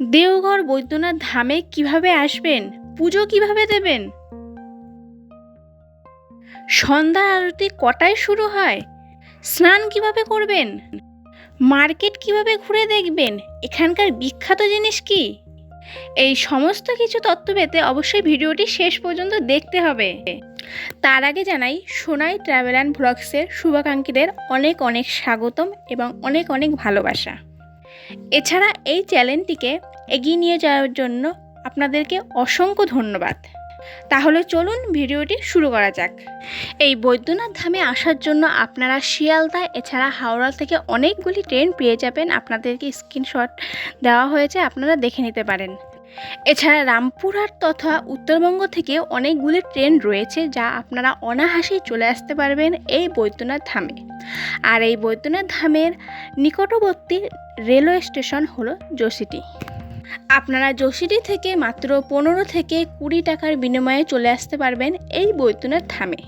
দেওঘর বৈদ্যনাথ ধামে কীভাবে আসবেন? পুজো কীভাবে দেবেন? সন্ধ্যা আরতি কটায় শুরু হয়? স্নান কীভাবে করবেন? মার্কেট কীভাবে ঘুরে দেখবেন? এখানকার বিখ্যাত জিনিস কি? এই সমস্ত কিছু তথ্য পেতে অবশ্যই ভিডিওটি শেষ পর্যন্ত দেখতে হবে। তার আগে জানাই, সোনাই ট্রাভেল অ্যান্ড ভ্লগসের শুভাকাঙ্ক্ষীদের অনেক অনেক স্বাগতম এবং অনেক অনেক ভালোবাসা। এছাড়া এই চ্যানেলটিকে এগিয়ে নিয়ে যাওয়ার জন্য আপনাদেরকে অসংখ্য ধন্যবাদ। তাহলে চলুন ভিডিওটি শুরু করা যাক। এই বৈদ্যনাথ ধামে আসার জন্য আপনারা শিয়ালদা, এছাড়া হাওড়া থেকে অনেকগুলি ট্রেন পেয়ে যাবেন। আপনাদেরকে স্ক্রিনশট দেওয়া হয়েছে, আপনারা দেখে নিতে পারেন। এছাড়া রামপুরহাট তথা উত্তরবঙ্গ থেকে অনেকগুলি ট্রেন রয়েছে যা আপনারা অনাহাসেই চলে আসতে পারবেন এই বৈদ্যনাথ ধামে। আর এই বৈদ্যনাথ ধামের নিকটবর্তী রেলওয়ে স্টেশন হলো যোশিটি আপনারা যোশিটি থেকে মাত্র পনেরো থেকে কুড়ি টাকার বিনিময়ে চলে আসতে পারবেন এই বৈদ্যনাথ ধামে।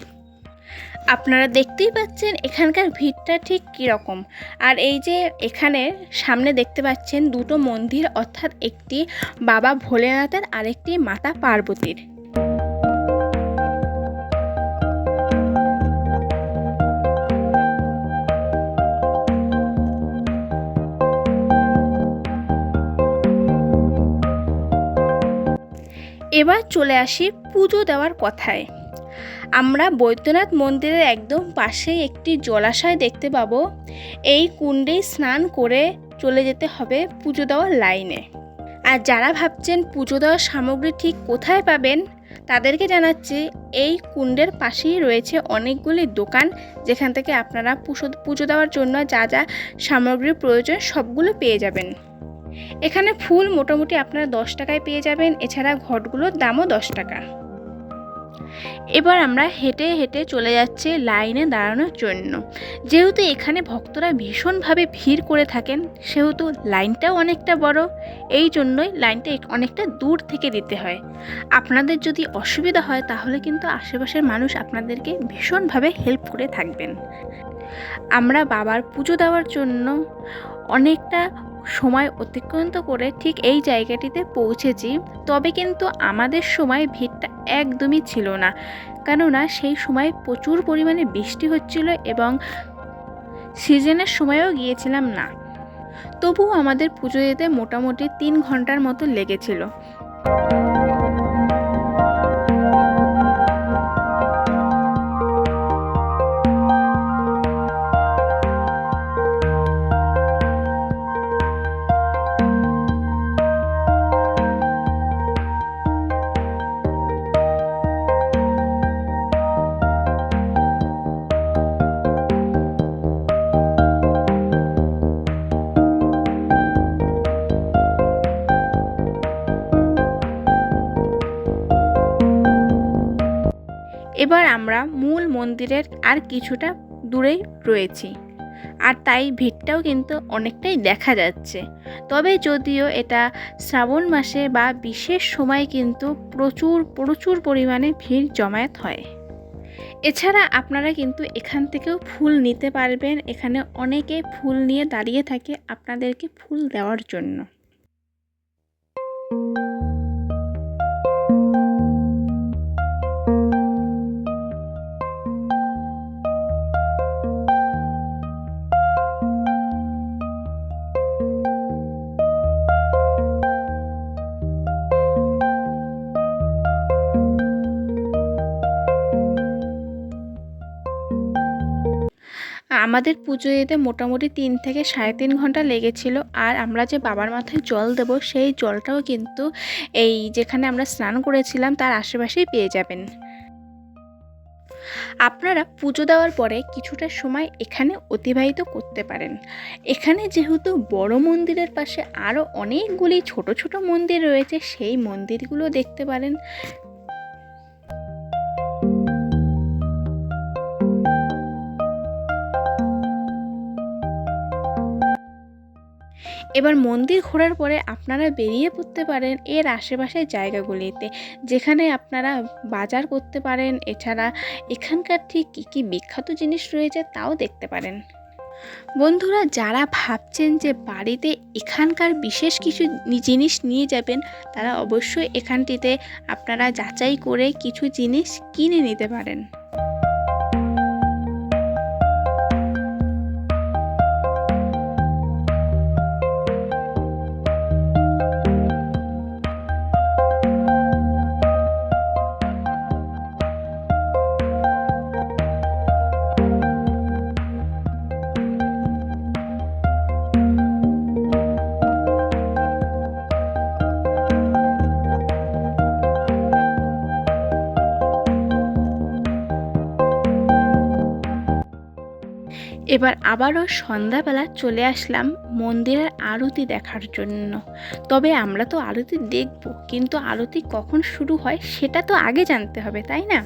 আপনারা দেখতেই পাচ্ছেন এখানকার ভিড়টা ঠিক কীরকম। আর এই যে এখানে সামনে দেখতে পাচ্ছেন দুটো মন্দির, অর্থাৎ একটি বাবা ভোলেনাথের আরেকটি মাতা পার্বতীর। এবার চলে আসি পুজো দেওয়ার কথায়। আমরা বৈদ্যনাথ মন্দিরের একদম পাশেই একটি জলাশয় দেখতে পাবো। এই কুণ্ডেই স্নান করে চলে যেতে হবে পুজো দেওয়ার লাইনে। আর যারা ভাবছেন পুজো দেওয়ার সামগ্রী ঠিক কোথায় পাবেন, তাদেরকে জানাচ্ছি এই কুণ্ডের পাশেই রয়েছে অনেকগুলি দোকান, যেখান থেকে আপনারা পুজো পুজো দেওয়ার জন্য যা যা সামগ্রীর প্রয়োজন সবগুলো পেয়ে যাবেন। এখানে ফুল মোটামুটি আপনারা দশ টাকায় পেয়ে যাবেন, এছাড়া ঘটগুলোর দামও দশ টাকা। এবার আমরা হেঁটে হেঁটে চলে যাচ্ছি লাইনে দাঁড়ানোর জন্য। যেহেতু এখানে ভক্তরা ভীষণভাবে ভিড় করে থাকেন, সেহেতু লাইনটাও অনেকটা বড়, এই জন্যই লাইনটা অনেকটা দূর থেকে দিতে হয়। আপনাদের যদি অসুবিধা হয়, তাহলে কিন্তু আশেপাশের মানুষ আপনাদেরকে ভীষণভাবে হেল্প করে থাকবেন। আমরা বাবার পুজো দেওয়ার জন্য অনেকটা সময় অতিক্রান্ত করে ঠিক এই জায়গাটিতে পৌঁছেছি, তবে কিন্তু আমাদের সময় ভিড়টা একদমই ছিল না। কেননা সেই সময় প্রচুর পরিমাণে বৃষ্টি হচ্ছিল এবং সিজনের সময়ও গিয়েছিলাম না। তবুও আমাদের পুজো দিতে মোটামুটি তিন ঘণ্টার মতো লেগেছিল। এবার আমরা মূল মন্দিরের আর কিছুটা দূরেই রয়েছি। আর তাই ভিড়টাও কিন্তু অনেকটাই দেখা যাচ্ছে। তবে যদিও এটা শ্রাবণ মাসে বা বিশেষ সময় কিন্তু প্রচুর প্রচুর পরিমাণে ভিড় জমায়েত হয়। এছাড়া আপনারা কিন্তু এখান থেকেও ফুল নিতে পারবেন। এখানে অনেকে ফুল নিয়ে দাঁড়িয়ে থাকে আপনাদেরকে ফুল দেওয়ার জন্য। আমাদের পুজো দিতে মোটামুটি তিন থেকে সাড়ে তিন ঘণ্টা লেগেছিল, আর আমরা যে বাবার মাথায় জল দেব, সেই জলটাও কিন্তু এই যেখানে আমরা স্নান করেছিলাম, তার আশেপাশেই পেয়ে যাবেন। আপনারা পুজো দেওয়ার পরে কিছুটা সময় এখানে অতিবাহিত করতে পারেন। এখানে যেহেতু বড় মন্দিরের পাশে আরও অনেকগুলি ছোট ছোট মন্দির রয়েছে, সেই মন্দিরগুলো দেখতে পারেন। এবার মন্দির ঘোরার পরে আপনারা বেরিয়ে পড়তে পারেন এর আশেপাশের জায়গাগুলিতে, যেখানে আপনারা বাজার করতে পারেন। এছাড়া এখানকার ঠিক কী কী বিখ্যাত জিনিস রয়েছে তাও দেখতে পারেন। বন্ধুরা, যারা ভাবছেন যে বাড়িতে এখানকার বিশেষ কিছু জিনিস নিয়ে যাবেন, তারা অবশ্যই এখানটিতে আপনারা যাচাই করে কিছু জিনিস কিনে নিতে পারেন। এবার আবারও সন্ধ্যাবেলা চলে আসলাম মন্দিরের আরতি দেখার জন্য। তবে আমরা তো আরতি দেখব, কিন্তু আরতি কখন শুরু হয় সেটা তো আগে জানতে হবে, তাই না?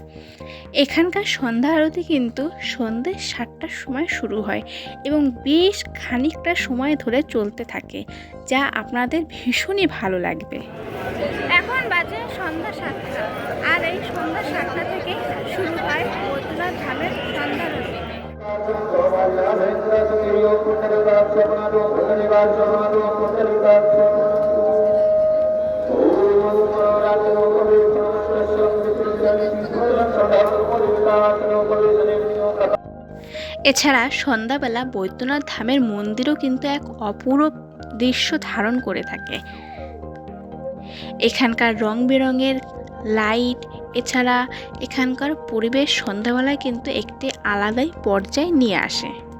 এখানকার সন্ধ্যা আরতি কিন্তু সন্ধ্যে সাতটার সময় শুরু হয় এবং বেশ খানিকটা সময় ধরে চলতে থাকে, যা আপনাদের ভীষণই ভালো লাগবে। এখন বাজে সন্ধ্যা সাতটা, আর এই সন্ধ্যা সাতটা থেকে শুরু হয় বৈদ্যনাথ ধামের এছাড়া সন্ধ্যাবেলা বৈদ্যনাথ ধামের মন্দিরও কিন্তু এক অপূরব দৃশ্য ধারণ করে থাকে। এখানকার রং বেরঙের লাইট, এছাড়া এখানকার পরিবেশ সন্ধ্যাবেলায় কিন্তু একটি আলাদাই পর্যায়ে নিয়ে আসে।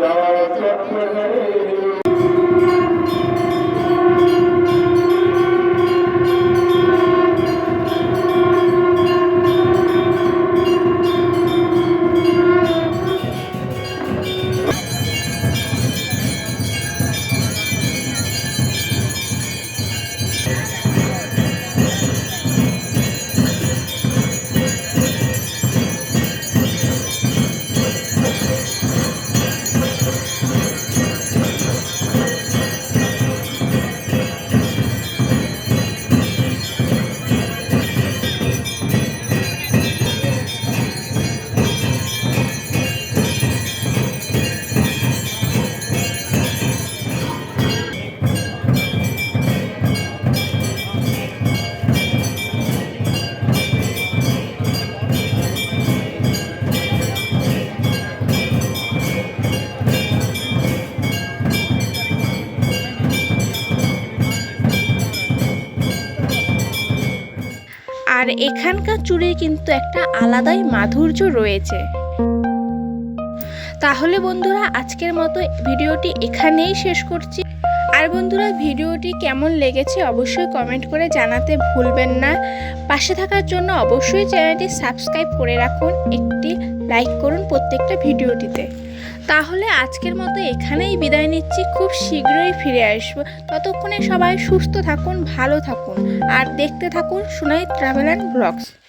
যাওয়া চক্র আর এখানকার চুড়ির কিন্তু একটা আলাদাই মাধুর্য রয়েছে। তাহলে বন্ধুরা, আজকের মতো ভিডিওটি এখানেই শেষ করছি। আর বন্ধুরা, ভিডিওটি কেমন লেগেছে অবশ্যই কমেন্ট করে জানাতে ভুলবেন না। পাশে থাকার জন্য অবশ্যই চ্যানেলটি সাবস্ক্রাইব করে রাখুন। একটি লাইক করুন প্রত্যেকটা ভিডিওটিতে। তাহলে আজকের মতো এখানেই বিদায় নিচ্ছি। খুব শীঘ্রই ফিরে আসব। ততক্ষণে সবাই সুস্থ থাকুন, ভালো থাকুন। আর দেখতে থাকুন সুনাই ট্রাভেল অ্যান্ড ব্লগস।